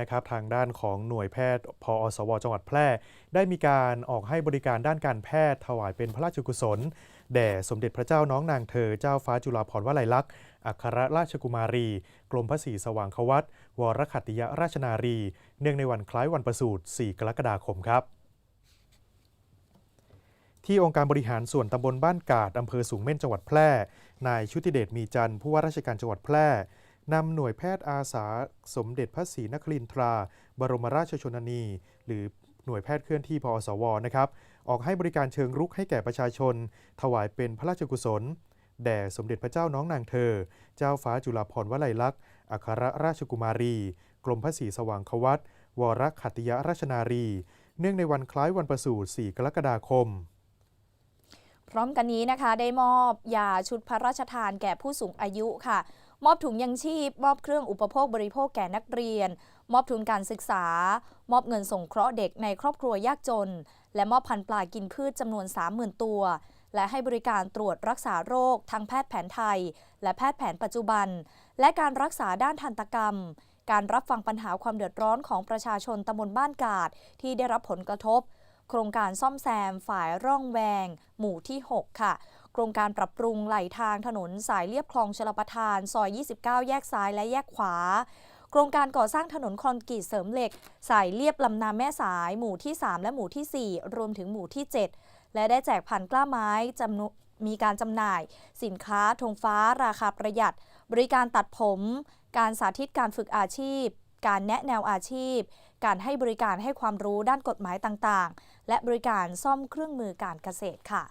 นะครับทางด้านของหน่วยแพทย์พอสว จังหวัดแพร่ ได้มีการออกให้บริการด้านการแพทย์ถวายเป็นพระราชกุศล แด่สมเด็จพระเจ้าน้องนางเธอเจ้าฟ้าจุฬาภรณ์วลัยลักษณ์อัครราชกุมารี กรมพระศรีสว่างควัตวรขัติยราชนารี เนื่องในวันคล้ายวันประสูติ 4 กรกฎาคมครับที่องค์การบริหารส่วนตำบลบ้านกาดอำเภอสูงเม่นจังหวัดแพร่ นายชุติเดชมีจันทร์ผู้ว่าราชการจังหวัดแพร่ นำหน่วยแพทย์อาสาสมเด็จพระศรีนครินทรา บรมราชชนนี หรือหน่วยแพทย์เคลื่อนที่พอสวนะครับ ออกให้บริการเชิงรุกให้แก่ประชาชน ถวายเป็นพระราชกุศล แด่สมเด็จพระเจ้าน้องนางเธอ เจ้าฟ้าจุฬาภรณ์วลัยลักษณ์ อัครราชกุมารี กรมพระศรีสว่างควัตวรขัตติยราชนารี เนื่องในวันคล้ายวันประสูติ 4 กรกฎาคมพร้อมกันนี้นะคะได้มอบยาชุดพระราชทานแก่ผู้สูงอายุค่ะ มอบถุงยังชีพ มอบเครื่องอุปโภคบริโภคแก่นักเรียน มอบทุนการศึกษา มอบเงินส่งเคราะห์เด็กในครอบครัวยากจน และมอบพันธุ์ปลากินพืชจำนวน 30,000 ตัว และให้บริการตรวจรักษาโรคทั้งแพทย์แผนไทย และแพทย์แผนปัจจุบัน และการรักษาด้านทันตกรรมการรับฟังปัญหาความเดือดร้อนของประชาชนตำบลบ้านกาดที่ได้รับผลกระทบ โครงการซ่อมแซมฝ่ายร่องแวง หมู่ที่ 6 ค่ะ โครงการปรับปรุงไหลทางถนนสายเลียบคลองชลประทาน ซอย 29 แยกซ้ายและแยกขวา โครงการก่อสร้างถนนคอนกรีตเสริมเหล็ก สายเลียบลำน้ำแม่สาย หมู่ที่ 3 และหมู่ที่ 4 รวมถึงหมู่ที่ 7 และได้แจกพันกล้าไม้จำนวนมีการจำหน่าย สินค้าธงฟ้า ราคาประหยัด บริการตัดผม การสาธิตการฝึกอาชีพ การแนะแนวอาชีพ การให้บริการให้ความรู้ด้านกฎหมายต่างๆ และบริการซ่อมเครื่องมือการเกษตรค่ะ